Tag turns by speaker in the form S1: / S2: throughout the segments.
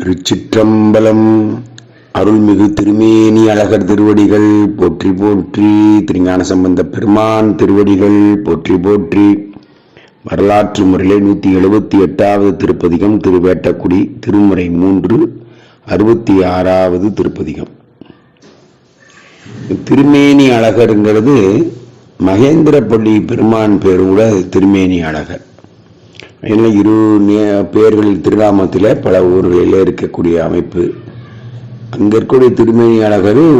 S1: திருச்சிற்றம்பலம். அருள்மிகு திருமேனி அழகர் திருவடிகள் போற்றி போற்றி திருஞான சம்பந்த பெருமான் திருவடிகள் போற்றி போற்றி. வரலாற்று முறையிலே நூற்றி எழுபத்தி எட்டாவது திருப்பதிகம் திருவேட்டக்குடி திருமுறை மூன்று அறுபத்தி ஆறாவது திருப்பதிகம். திருமேனி அழகருங்கிறது மகேந்திரப்பள்ளி பெருமான் பேரோட திருமேனி அழகர். என்ன இரு பெயர்களில் திருநாமத்தில் பல ஊர்களில் இருக்கக்கூடிய அமைப்பு. அங்கே இருக்கக்கூடிய திருமேனி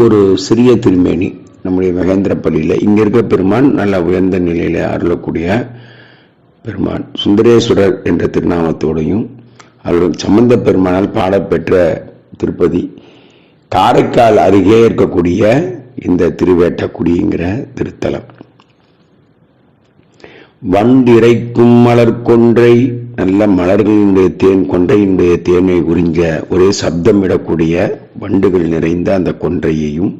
S1: ஒரு சிறிய திருமேனி நம்முடைய மகேந்திரப்பள்ளியில். இங்கே இருக்க பெருமான் நல்ல உயர்ந்த நிலையில் அருளக்கூடிய பெருமான். சுந்தரேஸ்வரர் என்ற திருநாமத்தோடையும் அவருடைய சம்பந்த பெருமானால் பாடப்பெற்ற திருப்பதி. காரைக்கால் அருகே இருக்கக்கூடிய இந்த திருவேட்டக்குடிங்கிற திருத்தலம். வண்டிரைக்கும் மலர் கொன்றை. நல்ல மலர்களினுடைய தேன் கொன்றையினுடைய தேனை உறிஞ்ச ஒரே சப்தம் விடக்கூடிய வண்டுகள் நிறைந்த அந்த கொன்றையையும்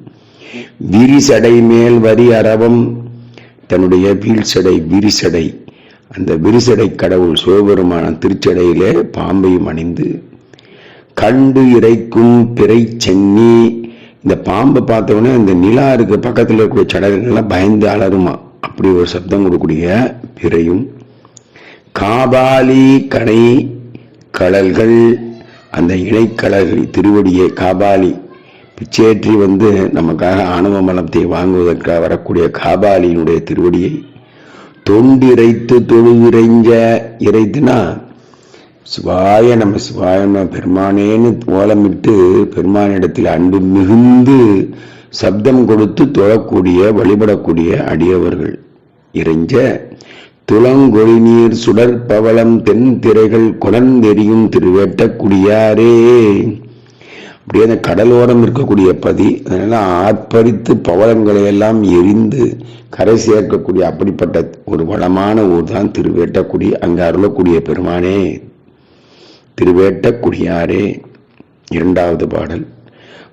S1: விரிசடை மேல் வரி அரவம் தன்னுடைய வீழ்சடை விரிசடை அந்த விரிசடை கடவுள் சிவபெருமான திருச்சடையிலே பாம்பையும் அணிந்து கண்டு இறைக்கும் பிறை சென்னி. இந்த பாம்பை பார்த்தவொடனே அந்த நிலா இருக்க பக்கத்தில் இருக்கக்கூடிய சடங்குகள்லாம் பயந்து அலருமா அப்படி ஒரு சப்தம் கொடுக்கக்கூடிய பிறையும். காபாலி கணை கடல்கள் அந்த இணைக்கடல்கள் திருவடியை காபாலி. பிச்சேற்றி வந்து நமக்காக ஆணவ மலத்தை வாங்குவதற்காக வரக்கூடிய காபாலியினுடைய திருவடியை தொண்டிரைத்து தொழுதிரைஞ்ச இறைத்துனா சிவாய நம்ம சிவாய நம்ம பெருமானேன்னு ஓலமிட்டு பெருமானிடத்தில் அன்பு மிகுந்து சப்தம் கொடுத்து தொழக்கூடிய வழிபடக்கூடிய அடியவர்கள் இறைஞ்ச துளங்கொழி நீர் சுடர் பவளம் தென் திரைகள் குடந்தெறியும் திருவேட்டக்குடியாரே. அப்படியே அந்த கடலோரம் இருக்கக்கூடிய பதி அதனால ஆர்ப்பரித்து பவளங்களை எல்லாம் எரிந்து கரை சேர்க்கக்கூடிய அப்படிப்பட்ட ஒரு வளமான ஊர் தான் திருவேட்டக்குடி. அங்கே அருளக்கூடிய பெருமானே திருவேட்டக்குடியாரே. இரண்டாவது பாடல்.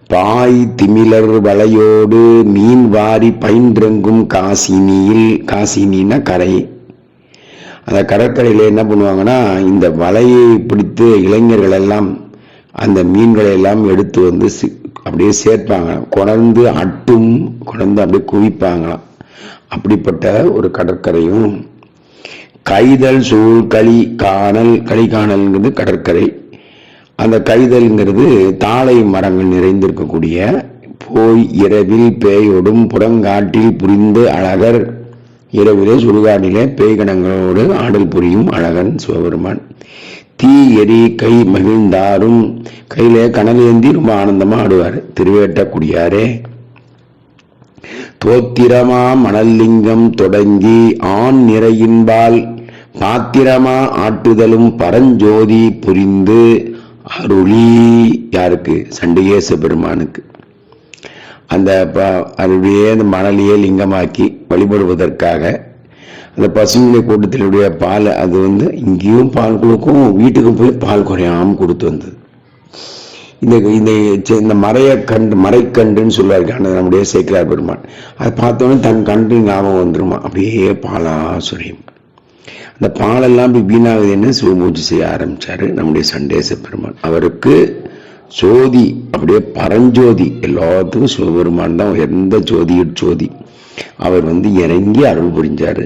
S1: பாய் திமிலர் வளையோடு மீன் வாரி பயின்றெங்கும் காசினியில் காசினின்னா கரை. அந்த கடற்கரையில் என்ன பண்ணுவாங்கன்னா இந்த வலையை பிடித்து இளைஞர்கள் எல்லாம் அந்த மீன்களை எல்லாம் எடுத்து வந்து அப்படியே சேர்ப்பாங்க. கொணர்ந்து அட்டும் கொணர்ந்து அப்படியே குவிப்பாங்களாம். அப்படிப்பட்ட ஒரு கடற்கரையும் கைதல் சூழ் களி காணல் களி காணல்ங்கிறது கடற்கரை. அந்த கைதல்ங்கிறது தாழை மரங்கள் நிறைந்திருக்கக்கூடிய போய் இரவில் பேயோடும் புறங்காட்டில் புரிந்து அழகர் இரவிலே சுடுகாட்டிலே பேய்கணங்களோடு ஆடல் புரியும் அழகன் சிவபெருமான். தீ எரி கை மகிழ்ந்தாரும் கையிலே கனல் ஏந்தி ரொம்ப ஆனந்தமா ஆடுவார். திருவேட்டக்குடியாரே தோத்திரமா மணல்லிங்கம் தொடங்கி ஆண் நிறையின்பால் பாத்திரமா ஆட்டுதலும் பரஞ்சோதி புரிந்து அருளி. யாருக்கு? சண்டிகேச பெருமானுக்கு. அந்த ப- அருளியே அந்த மணலியே லிங்கமாக்கி வழிபடுவதற்காக. அந்த பசுமை கூட்டத்தினுடைய பால் அது வந்து இங்கேயும் பால் கொடுக்கும் வீட்டுக்கும் போய் பால் குறையாம கொடுத்து வந்தது. இந்த இந்த இந்த மறைய கண்டு மறைக்கண்டுன்னு சொல்லுவாரு ஆனால் நம்முடைய சேக்கிரார் பெருமான். அதை பார்த்தோன்னே தன் கண்டு ஞாபகம் வந்துருமா? அப்படியே பாலா சுரியும். அந்த பாலெல்லாம் இப்படி வீணாகுதுன்னு சிவபூஜை செய்ய ஆரம்பிச்சாரு நம்முடைய சண்டேச பெருமான். அவருக்கு ஜோதி அப்படியே பரஞ்சோதி எல்லாத்துக்கும் சிவபெருமான் தான் எந்த ஜோதியுட் ஜோதி. அவர் வந்து இறங்கி அருள் புரிஞ்சாரு.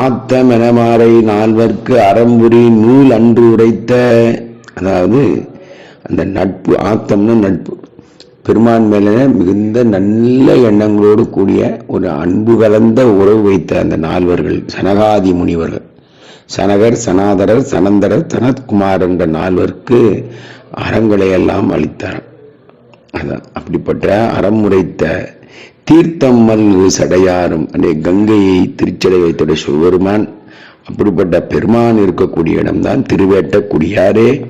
S1: ஆத்த மெனமாறை நால்வர்க்கு அறம்புரி நூல் அன்று உரைத்த அதாவது அந்த நட்பு ஆத்தம்னு நட்பு. பெருமான் மேல மிகுந்த நல்ல எண்ணங்களோடு கூடிய ஒரு அன்பு கலந்த உறவு வைத்த அந்த நால்வர்கள் சனகாதி முனிவர்கள். சனகர் சனாதரர் சனந்தரர் சனத்குமார் என்ற நால்வருக்கு அறங்களை எல்லாம் அளித்தார். அதான் அப்படிப்பட்ட அறம் உடைத்த தீர்த்தம் மல்கு சடையாரும் அன்றைய கங்கையை திருச்சடை வைத்துடைய சிவபெருமான் அப்படிப்பட்ட பெருமான் இருக்கக்கூடிய இடம்தான் திருவேட்டக்குடியாரே.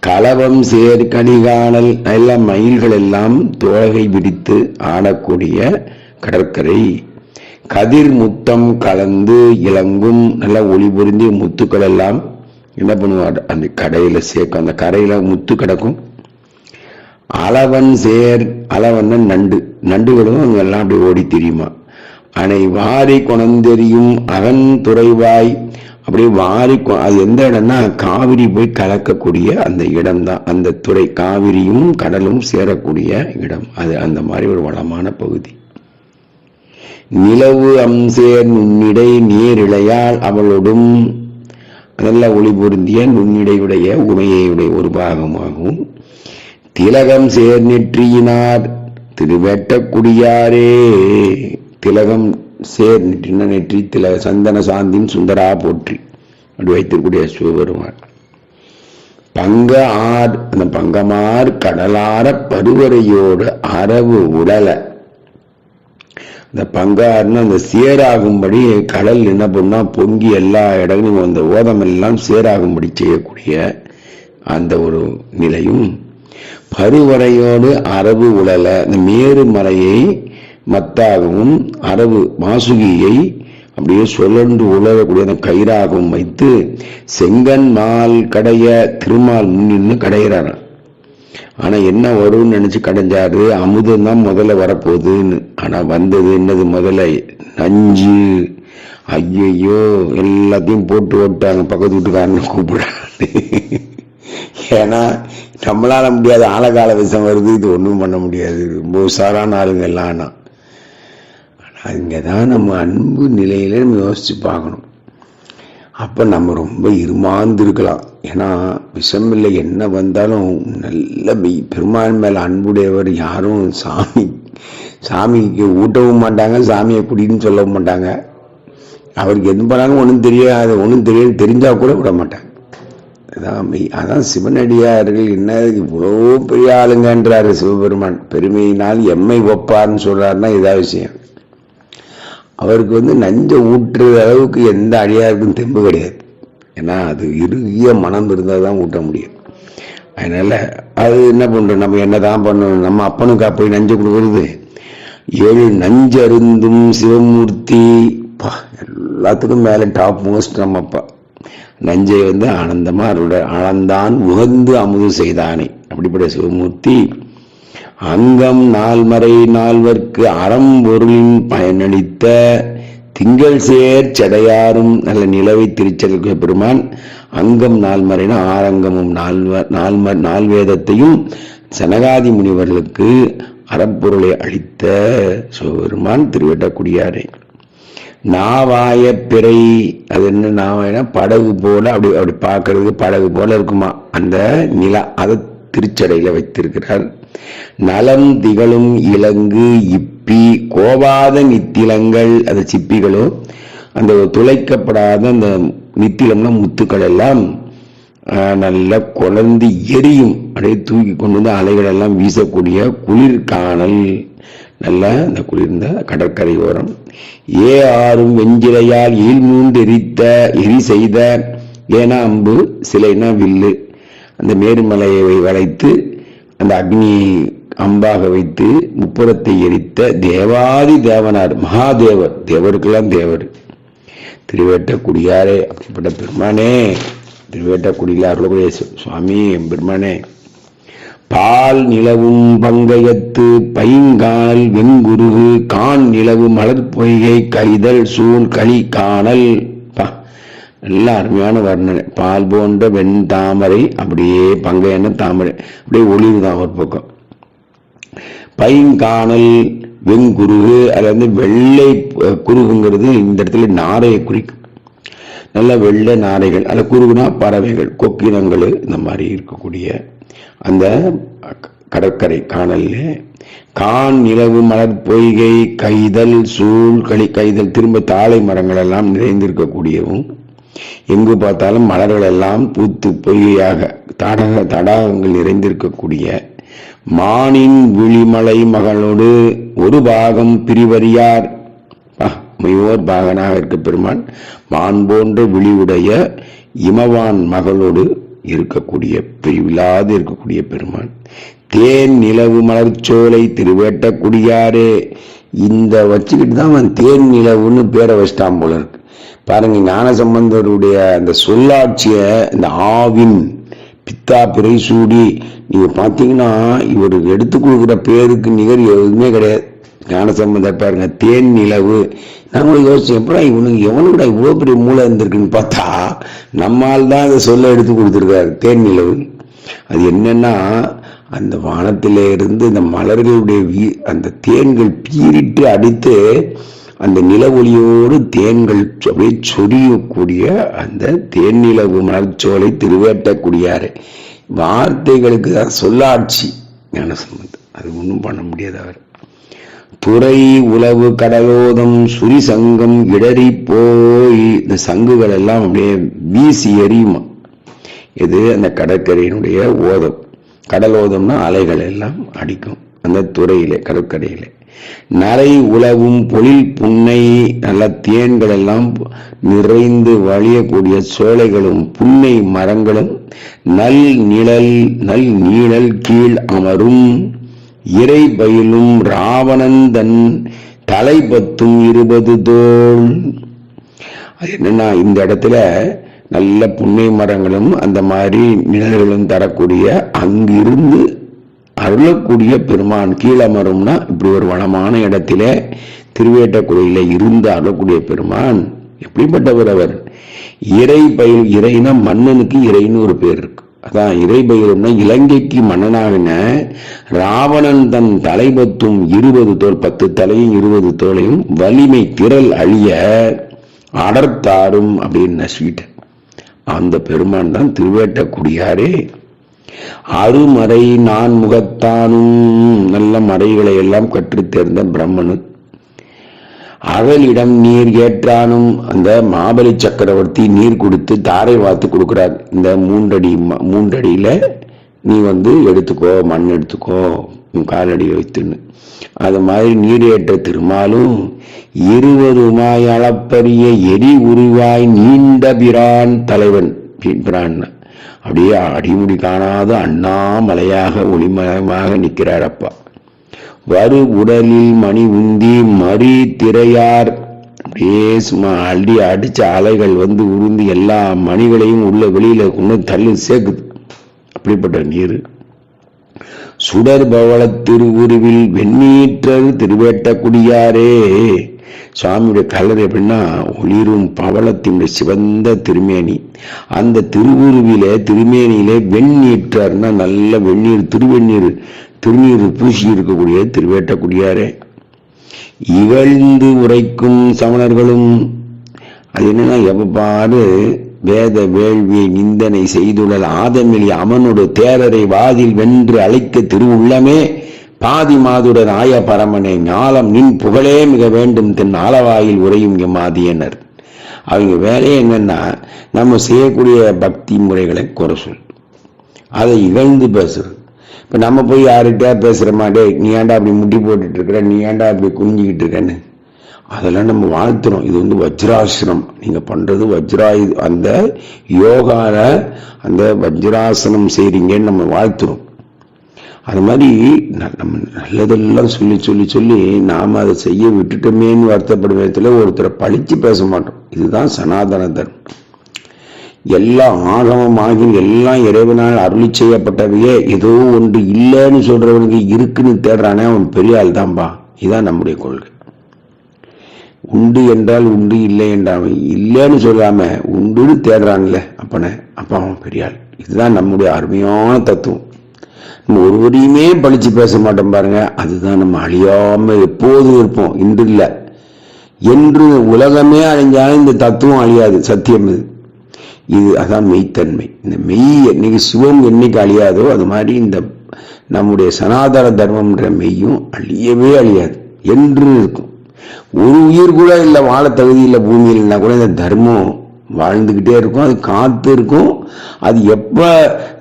S1: கலவம் சேர் கணிகாணல் எல்லாம் மயில்கள் எல்லாம் தோழகை விரித்து ஆடக்கூடிய கடற்கரை. கதிர் முத்தம் கலந்து இளங்கும் நல்ல ஒளி பொருந்திய முத்துக்கள் எல்லாம் என்ன பண்ணுவார்? அந்த கடையில சேர்க்கும் அந்த கரையில முத்து கிடக்கும். அளவன் சேர் அளவன் நண்டு. நண்டுகளும் அங்க எல்லாம் அப்படி ஓடி திரியுமா? அனை வாரி கொணந்தெறியும் அகன் துறைவாய். அப்படியே வாரி கொ- அது எந்த இடம்னா காவிரி போய் கலக்கக்கூடிய அந்த இடம் தான் அந்த துறை காவிரியும் கடலும் சேரக்கூடிய இடம். அது அந்த மாதிரி ஒரு வளமான பகுதி. நிலவு அம்சேர் நுண்ணிடை நீரிழையால் அவளோடும். நல்ல ஒளி பொருந்திய நுண்ணிடையுடைய உமையுடைய ஒரு பாகமாகவும் திலகம் சேர் நெற்றியினார் திருவேட்டக்குடியாரே. திலகம் சேர் நெற்றின நெற்றி திலக சந்தன சாந்தின் சுந்தரா போற்றி. அப்படி வைத்திருக்கூடிய சிவபெருமான். பங்க ஆர் அந்த பங்கமார் கடலார பருவரையோடு அரவு உடல. இந்த பங்காருன்னு அந்த சேராகும்படி கடல் என்ன பண்ணா பொங்கி எல்லா இடங்களும் அந்த ஓதம் எல்லாம் சேராகும்படி செய்யக்கூடிய அந்த ஒரு நிலையும் பருவரையோடு அரவு உழல இந்த மேருமலையை மத்தாகவும் அரவு மாசுகியை அப்படியே சுழன்று உழறக்கூடிய அந்த கயிறாகவும் வைத்து செங்கன் மால் கடைய திருமால் முன்னின்னு கடையிறாராம் ஆனா என்ன வரும்னு நினைச்சு கடைஞ்சாரு அமுதம் தான் முதல்ல வரப்போகுதுன்னு. ஆனா வந்தது என்னது முதல்ல? நஞ்சு. ஐயையோ எல்லாத்தையும் போட்டு ஓட்டாங்க பக்கத்து வீட்டுக்காரன்னு கூப்பிடுறாங்க ஏன்னா நம்மளால முடியாது ஆழகால விஷம் வருது இது ஒன்றும் பண்ண முடியாது. ரொம்ப உஷாரான ஆளுங்க எல்லாம் ஆனா. இங்கே தான் நம்ம அன்பு நிலையில நம்ம யோசிச்சு பார்க்கணும். அப்போ நம்ம ரொம்ப இருமாந்திருக்கலாம் ஏன்னா விஷம் இல்லை என்ன வந்தாலும் நல்ல பெருமான் மேலே அன்புடையவர் யாரும் சாமி சாமிக்கு ஊட்டவும் மாட்டாங்க சாமியை குடின்னு சொல்லவும் மாட்டாங்க. அவருக்கு எது பண்ணாலும் ஒன்றும் தெரியாது. ஒன்றும் தெரியாது தெரிஞ்சால் கூட விட மாட்டாங்க. அதான் அதான் சிவனடியார்கள் என்ன இவ்வளோ பெரிய ஆளுங்கன்றாரு சிவபெருமான். பெருமையினால் எம்மை ஒப்பார்னு சொல்கிறாருன்னா இதான் விஷயம். அவருக்கு வந்து நஞ்ச ஊற்றுற அளவுக்கு எந்த அடியாருக்கும் தெம்பு கிடையாது. ஏன்னா அது இறுகிய மனம் இருந்தால் தான் ஊட்ட முடியும். அதனால அது என்ன பண்ணுறோம் நம்ம என்ன தான் பண்ணணும்? நம்ம அப்பனுக்கா போய் நஞ்சு கொடுக்கறது. ஏழு நஞ்சருந்தும் சிவமூர்த்தி. பா எல்லாத்துக்கும் மேலே டாப் மோஸ்ட் நம்ம அப்பா. நஞ்சை வந்து ஆனந்தமாக அருள ஆனந்தான் உகந்து அமுது செய்தானே. அப்படிப்பட்ட சிவமூர்த்தி அங்கம் நால்மறை நால்வர்க்கு அறம் பொருளின் பயனளித்த திங்கள் சேர் சடையாரும் நல்ல நிலவை திருச்செல்க பெருமான் அங்கம் நால்மறைனா ஆரங்கமும் நால்வ நால்ம நால்வேதத்தையும் சனகாதி முனிவர்களுக்கு அறப்பொருளை அளித்த சிவபெருமான் திருவட்டக்குடியாரே. நாவாய பிறை அது என்ன நாவாயினா? படகு போல அப்படி அப்படி பார்க்கறது படகு போல இருக்குமா? அந்த நிலா அதை திருச்சடையில வைத்திருக்கிறார். நலம் திகழும் இலங்கு இப்பி கோபாத நித்திலங்கள் அந்த சிப்பிகளோ அந்த துளைக்கப்படாத அந்த நித்திலம்னா முத்துக்கள் எல்லாம் நல்லா குழந்து எரியும். அப்படியே தூக்கி கொண்டு வந்து அலைகள் எல்லாம் வீசக்கூடிய குளிர்காணல். நல்ல அந்த குளிர்ந்த கடற்கரை ஓரம். ஏ ஆறும் வெஞ்சிலையால் ஈல் எரித்த எரி செய்த ஏனா அம்பு சிலைனா வில்லு. அந்த மேருமலையை வளைத்து அந்த அக்னி அம்பாக வைத்து முப்புறத்தை எரித்த தேவாதி தேவனார் மகாதேவர். தேவருக்கெல்லாம் தேவர். திருவேட்டக்குடியாரே அப்படிப்பட்ட பெருமானே. திருவேட்டக்குடியில் அருளக்கூடிய அருளகுடைய சுவாமி பெருமானே பால் நிலவும் பங்கயத்து பைங்கால் வெங்குருகு கான் நிலவு மலர் பொய்கை கைதல் சூழ் களி காணல். பா நல்ல அருமையான வர்ணனை. பால் போன்ற வெண் தாமரை அப்படியே பங்கையான தாமரை. அப்படியே ஒளிவுதான் ஒரு பக்கம். பைங்கானல் வெண்குருகு அது வந்து வெள்ளை குருகுங்கிறது இந்த இடத்துல நாரையை குறிக்கும். நல்ல வெள்ளை நாரைகள். அதில் குருகுனா பறவைகள் கொக்கினங்கள் இந்த மாதிரி இருக்கக்கூடிய அந்த கடற்கரை காணல்ல கான் நிலவு மலர் பொய்கை கைதல் சூழ் களி கைதல் திரும்ப தாழை மரங்கள் எல்லாம் நிறைந்திருக்கக்கூடியவும் எங்கு பார்த்தாலும் மலர்கள் எல்லாம் பூத்து பொய்கையாக தடக தடாகங்கள் நிறைந்திருக்கக்கூடிய மானின் விழிமலை மகளோடு ஒரு பாகம் பிரிவறியார். பா, மையோர் பாகனாக இருக்க பெருமான் மான் போன்ற விழிவுடைய இமவான் மகளோடு இருக்கக்கூடிய பிரிவில்லாது இருக்கக்கூடிய பெருமான். தேன் நிலவு மலர்ச்சோலை திருவேட்டக்குடியாரே. இந்த வச்சுக்கிட்டு தான் அவன் தேன் நிலவுன்னு பேரை வச்சிட்டான் போல இருக்கு. பாருங்க ஞானசம்பந்தருடைய அந்த சொல்லாட்சிய இந்த ஆவின் பித்தா பிறை சூடி நீங்க பாத்தீங்கன்னா இவர் எடுத்து கொடுக்குற பேருக்கு நிகர் எதுவுமே கிடையாது. ஞானசம்பந்த பாருங்க தேன் நிலவு. நம்ம யோசிச்சோம் எப்படா இவனுக்கு எவனுக்குடா இவ்வளோ பெரிய மூளை இருந்திருக்குன்னு பார்த்தா நம்மால் தான் அதை சொல்ல எடுத்து கொடுத்துருக்காரு தேன் நிலவு. அது என்னன்னா அந்த வானத்திலே இருந்து இந்த மலர்களுடைய வீ அந்த தேன்கள் பீரிட்டு அடித்து அந்த நில ஒளியோடு தேன்கள் அப்படியே சொரியக்கூடிய அந்த தேன் நிலவு மலர்ச்சோலை திருவேட்டக்கூடியாரு. வார்த்தைகளுக்கு தான் சொல்லாட்சி ஞானசம்பந்தம் அது ஒன்றும் பண்ண முடியாது அவர். துறை உளவு கடலோதம் சுரி சங்கம் இடறி போய். இந்த சங்குகள் எல்லாம் அப்படியே வீசி எறியுமா? இது அந்த கடற்கரையினுடைய ஓதம். கடலோதம்னா அலைகள் எல்லாம் அடிக்கும் அந்த துறையிலே கடற்கரையிலே. நரை உலவும் பொழில் புன்னை நல்ல தேன்கள் எல்லாம் நிறைந்து வழியக்கூடிய சோலைகளும் புன்னை மரங்களும் நல் நிழல் நல் நீழல் கீழ் அமரும். இறை பயிலும் ராவணந்தன் தலைபத்தும் இருபது தோல் அது என்னன்னா இந்த இடத்துல நல்ல புன்னை மரங்களும் அந்த மாதிரி நிழல்களும் தரக்கூடிய அங்கிருந்து அருளக்கூடிய பெருமான் கீழமரும்னா இப்படி ஒரு வளமான இடத்துல திருவேட்டக்குடியில இருந்து அருளக்கூடிய பெருமான். எப்படிப்பட்டவர் அவர்? இறை பயில் இறைனா மன்னனுக்கு இறைன்னு ஒரு பேர் இருக்கு. அதான் இறை இலங்கைக்கு மன்னனாகின ராவணன் தன் தலைபத்தும் இருபது தோல் பத்து தலையும் இருபது தோலையும் வலிமை திரள் அழிய அடர்த்தாரும் அப்படின்னு நசிக்கிட்ட அந்த பெருமான் தான் திருவேட்டக்குடியாரே. அருமறை நான் முகத்தானும் நல்ல மறைகளை எல்லாம் கற்றுத் தேர்ந்த பிரம்மனு அவளிடம் நீர் ஏற்றானும் அந்த மாபலி சக்கரவர்த்தி நீர் கொடுத்து தாரை வாத்து கொடுக்குறார். இந்த மூன்றடி ம- நீ வந்து எடுத்துக்கோ மண் எடுத்துக்கோ உன் காலடி வைத்துன்னு. அது மாதிரி நீர் ஏற்ற திருமாலும் இருவருமாய் அளப்பரிய எரி உருவாய் நீண்ட பிரான் தலைவன். பிரான். அப்படியே அடிமுடி காணாத அண்ணாமலையாக ஒளிமயமாக நிற்கிறார் அப்பா. வரு உடலில் மணி உந்தி மறி திரையார். அப்படியே சும்மா அடி அடிச்ச அலைகள் வந்து உருந்து எல்லா மணிகளையும் உள்ள வெளியில கொண்டு தள்ளி சேர்க்குது அப்படிப்பட்ட நீர். சுடர் பவள திருவுருவில் வெண்ணீற்றர் திருவேட்டக்குடியாரே. சுவாமியுடைய கலர் எப்படின்னா ஒளிரும் பவளத்தினுடைய சிவந்த திருமேனி. அந்த திருவுருவில திருமேனியிலே வெண்ணீற்றர்னா நல்ல வெந்நீர் திருவெண்ணீர் திருநீர் பூசி இருக்கக்கூடிய திருவேட்டக்குடியாரே. இகழ்ந்து உரைக்கும் சமணர்களும் அது என்னன்னா எவ்வாறு வேத வேள்வியை நிந்தனை செய்துள்ள ஆதமிலி அமனோடு தேரரை வாதில் வென்று அழைக்க திருவுள்ளமே பாதி மாதுடன் ஆய பரமனை ஞாலம் நின் புகழே மிக வேண்டும் தென் ஆலவாயில் உரையும் எம்மாதியனர் அவங்க வேலையே என்னன்னா நம்ம செய்யக்கூடிய பக்தி முறைகளை குறை சொல். அதை இகழ்ந்து பேசுறது. இப்போ நம்ம போய் யார்கிட்டயா பேசுகிறோமா டே நீ ஏன்டா அப்படி முட்டி போட்டுட்டு இருக்கிற? நீ ஏன்டா அப்படி குனிஞ்சுக்கிட்டு இருக்கன்னு? அதெல்லாம் நம்ம வாழ்த்துறோம். இது வந்து வஜ்ராசனம். நீங்க பண்றது வஜ்ராயு அந்த யோகால அந்த வஜ்ராசனம் செய்கிறீங்கன்னு நம்ம வாழ்த்துறோம். அது மாதிரி ந- நம்ம நல்லதெல்லாம் சொல்லி சொல்லி சொல்லி நாம அதை செய்ய விட்டுட்டோமேன்னு வருத்தப்படும் விதத்துல ஒருத்தரை பழிச்சு பேச மாட்டோம். இதுதான் சனாதன தர்மம். எல்லாம் ஆகமமாகி எல்லாம் இறைவனால் அருளி செய்யப்பட்டவையே ஏதோ ஒன்று இல்லைன்னு சொல்றவனுக்கு இருக்குன்னு தேடுறானே அவன் பெரிய ஆள் தான்பா இதுதான் நம்முடைய கொள்கை. உண்டு என்றால் உண்டு இல்லை என்றால் இல்லைன்னு சொல்லாம உண்டுன்னு தேடுறான்ல அப்பனே அப்பா அவன் பெரிய ஆள். இதுதான் நம்முடைய அருமையான தத்துவம். நம்ம ஒருவரையுமே பழிச்சு பேச மாட்டோம் பாருங்க அதுதான் நம்ம அழியாம எப்போதும் இருப்போம். இன்று இல்லை. என்று உலகமே அழிஞ்சாலும் இந்த தத்துவம் அழியாது சத்தியம் இது. இது அதான் மெய்த்தன்மை. இந்த மெய் என்னைக்கு சிவம் என்னைக்கு அழியாதோ அது மாதிரி இந்த நம்முடைய சனாதன தர்மம்ன்ற மெய்யும் அழியவே அழியாது. என்று இருக்கும். ஒரு உயிர் கூட இல்லை வாழ தகுதி இல்லை பூமியில்னா கூட இந்த தர்மம் வாழ்ந்துகிட்டே இருக்கும். அது காத்து இருக்கும். அது எப்போ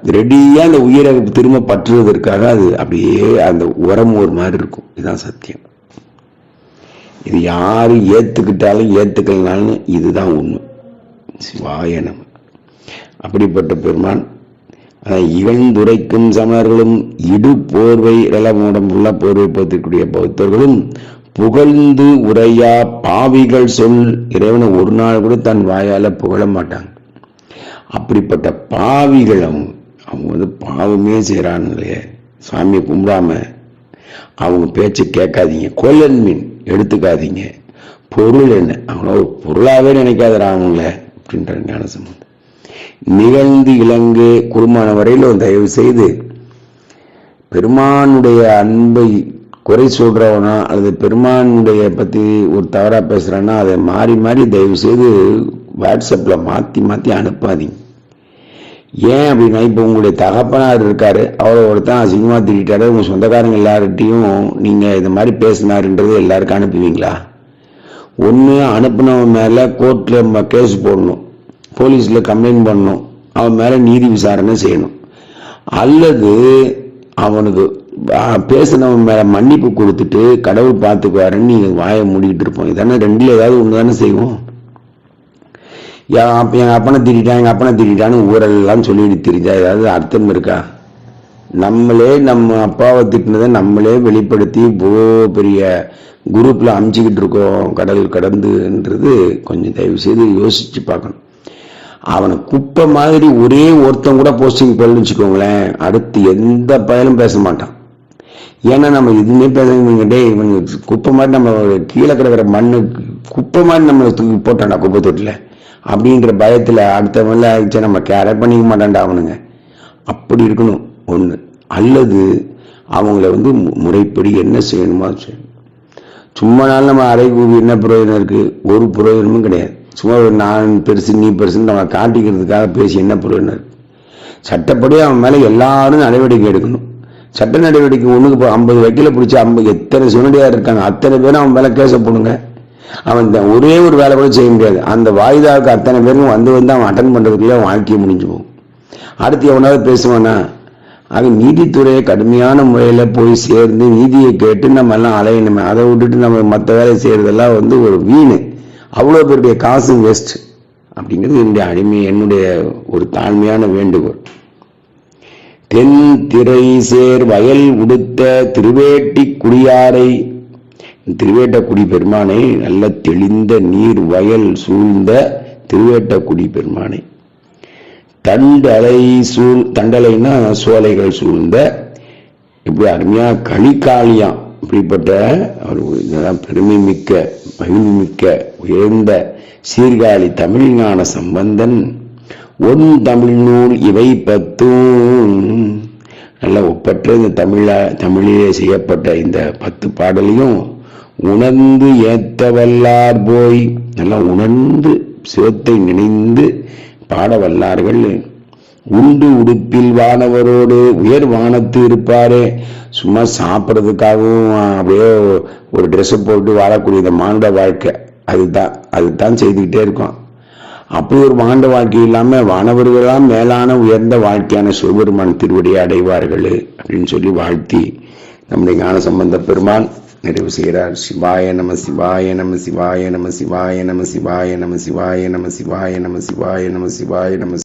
S1: ரெடியாக அந்த உயிரை திரும்ப பற்றுவதற்காக அது அப்படியே அந்த உரம் ஒரு மாதிரி இருக்கும். இதுதான் சத்தியம். இது யாரும் ஏத்துக்கிட்டாலும் ஏற்றுக்கலனாலும் இதுதான் உண்மை. சிவாய நம. அப்படிப்பட்ட பெருமான். இகழ்ந்துரைக்கும் சமணர்களும் இடு போர்வை இளமோடம் உள்ள போர்வை போத்திக்கூடிய பௌத்தர்களும் புகழ்ந்து உரையா பாவிகள் சொல் இறைவனை ஒரு நாள் கூட தன் வாயால புகழ மாட்டாங்க. அப்படிப்பட்ட பாவிகள் அவங்க அவங்க வந்து பாவமே செய்கிறானுங்களே சாமியை கும்பிடாம அவங்க பேச்சு கேட்காதீங்க கொல்லன் மீன் எடுத்துக்காதீங்க பொருள் என்ன? அவங்கள ஒரு பொருளாகவே நினைக்காதடா அவங்கள அப்படின்ற ஞானசம்பந்தம். நிகழ்ந்து இலங்கு குருமான வரையிலும் தயவு செய்து பெருமானுடைய அன்பை குறை சொல்கிறவனா அல்லது பெருமானுடைய பற்றி ஒரு தவறாக பேசுறான்னா அதை மாறி மாறி தயவு செய்து வாட்ஸ்அப்பில் மாற்றி மாற்றி அனுப்பாதீங்க. ஏன் அப்படின்னா இப்போ உங்களுடைய தகப்பனார் இருக்கார். அவரை ஒருத்தன் சினிமா திட்டாரு உங்கள் சொந்தக்காரங்க எல்லார்கிட்டையும் நீங்கள் இது மாதிரி பேசினாருன்றது எல்லாருக்கும் அனுப்புவீங்களா? ஒன்று அனுப்புனவன் கோர்ட்டில் நம்ம கேஸ் போடணும். போலீஸில் கம்ப்ளைண்ட் பண்ணணும் அவன் மேலே நீதி விசாரணை செய்யணும். அல்லது அவனுக்கு பேசினவன் மேலே மன்னிப்பு கொடுத்துட்டு கடவுள் பார்த்துக்குவாருன்னு நீங்கள் வாயை மூடிக்கிட்டு இருப்போம். இதானே ரெண்டில் ஏதாவது ஒன்று தானே செய்வோம். யா அப்ப- எங்க அப்பனை திட்டான் எங்கள் அப்பனை திட்டான்னு ஊரெல்லாம் சொல்லிட்டு திரிஞ்சா ஏதாவது அர்த்தம் இருக்கா? நம்மளே நம்ம அப்பாவை திட்டினதை நம்மளே வெளிப்படுத்தி இவ்வளோ பெரிய குரூப்பில் அமுச்சிக்கிட்டு இருக்கோம். கடல் கடந்துன்றது கொஞ்சம் தயவு செய்து யோசித்து பார்க்கணும். அவனை குப்பை மாதிரி ஒரே ஒருத்தன் கூட போஸ்டிங் போடலன்னு வச்சுக்கோங்களேன். அடுத்து எந்த பயனும் பேச மாட்டான். ஏன்னா நம்ம எதுவுமே பேசுங்கடே டேய் குப்பை மாதிரி நம்ம கீழே கிடக்கிற மண்ணு குப்பை மாதிரி நம்ம தூக்கி போட்டான்டா குப்பை தொட்டில. அப்படின்ற பயத்தில் அடுத்தவன்ல ஆயிடுச்சா நம்ம கேர பண்ணிக்க மாட்டான்டா அவனுங்க. அப்படி இருக்கணும் ஒன்று அல்லது அவங்கள வந்து மு- முறைப்படி என்ன செய்யணுமோ செய்யணும். சும்மா நாள் நம்ம அரை கூவி என்ன பிரயோஜனம் இருக்குது ஒரு பிரயோஜனமும் கிடையாது. சும்மா ஒரு நான் பெருசு நீ பெருசுன்னு நம்ம காட்டிக்கிறதுக்காக பேசி என்ன பிரயோஜனம் சட்டப்படி அவன் மேலே எல்லாரும் நடவடிக்கை எடுக்கணும். சட்ட நடவடிக்கை ஒன்றுக்கு இப்போ ஐம்பது வக்கீல பிடிச்சி ஐம்பது எத்தனை சுனடியார் இருக்காங்க அத்தனை பேரும் அவன் மேலே கேச போடுங்க. அவன் ஒரே ஒரு வேலை கூட செய்ய முடியாது. அந்த வாய்தாவுக்கு அத்தனை பேரும் வந்து வந்து அவன் அட்டன் பண்றதுக்குள்ள அவன் வாழ்க்கையை முடிஞ்சு போகும். அடுத்து எவனாவது பேசுவானா? ஆக நீதித்துறையை கடுமையான முறையில் போய் சேர்ந்து நீதியை கேட்டு நம்ம எல்லாம் அலையணுமே. அதை விட்டுட்டு நம்ம மற்ற வேலை செய்கிறதெல்லாம் வந்து ஒரு வீணு. அவ்வளோ பேருடைய காசு வேஸ்ட் அப்படிங்கிறது என்னுடைய அடிமை என்னுடைய ஒரு தாழ்மையான வேண்டுகோள். தென் திரை சேர் வயல் உடுத்த திருவேட்டி குடியாரை. திருவேட்டக்குடி பெருமானை நல்ல தெளிந்த நீர் வயல் சூழ்ந்த திருவேட்டக்குடி பெருமானை. தண்டலை சூழ் தண்டலைன்னா சோலைகள் சூழ்ந்த இப்படி அருமையா களிக்காளியாம் இப்படிப்பட்ட ஒரு இதெல்லாம் பெருமை மிக்க மகிழ்வு மிக்க உயர்ந்த சீர்காழி தமிழ்ஞான சம்பந்தன். ஒன் தமிழ் நூல் இவை பத்தும். நல்ல ஒப்பற்ற இந்த தமிழா தமிழிலே செய்யப்பட்ட இந்த பத்து பாடலையும் உணர்ந்து ஏத்தவல்லார் போய் நல்லா உணர்ந்து சிவத்தை நினைந்து பாட வல்லார்கள். உண்டு உடுப்பில் வானவரோடு உயர் வானத்து இருப்பாரே சும்மா சாப்பிட்றதுக்காகவும் அப்படியே ஒரு ட்ரெஸ்ஸை போட்டு வாழக்கூடிய இந்த மானுட வாழ்க்கை. அதுதான் அதுதான் செய்துக்கிட்டே இருக்கோம். அப்படி ஒரு மாண்ட வாழ்க்கை இல்லாமல் வானவர்களாம் மேலான உயர்ந்த வாழ்க்கையான சிவபெருமான் திருவடியை அடைவார்கள் அப்படின்னு சொல்லி வாழ்த்தி நம்முடைய ஞான சம்பந்த பெருமான் நிறைவு செய்கிறார். சிவாய நம சிவாய நம சிவாய நம சிவாய நம சிவாய நம சிவாய நம சிவாய நம சிவாய நம சிவாய நம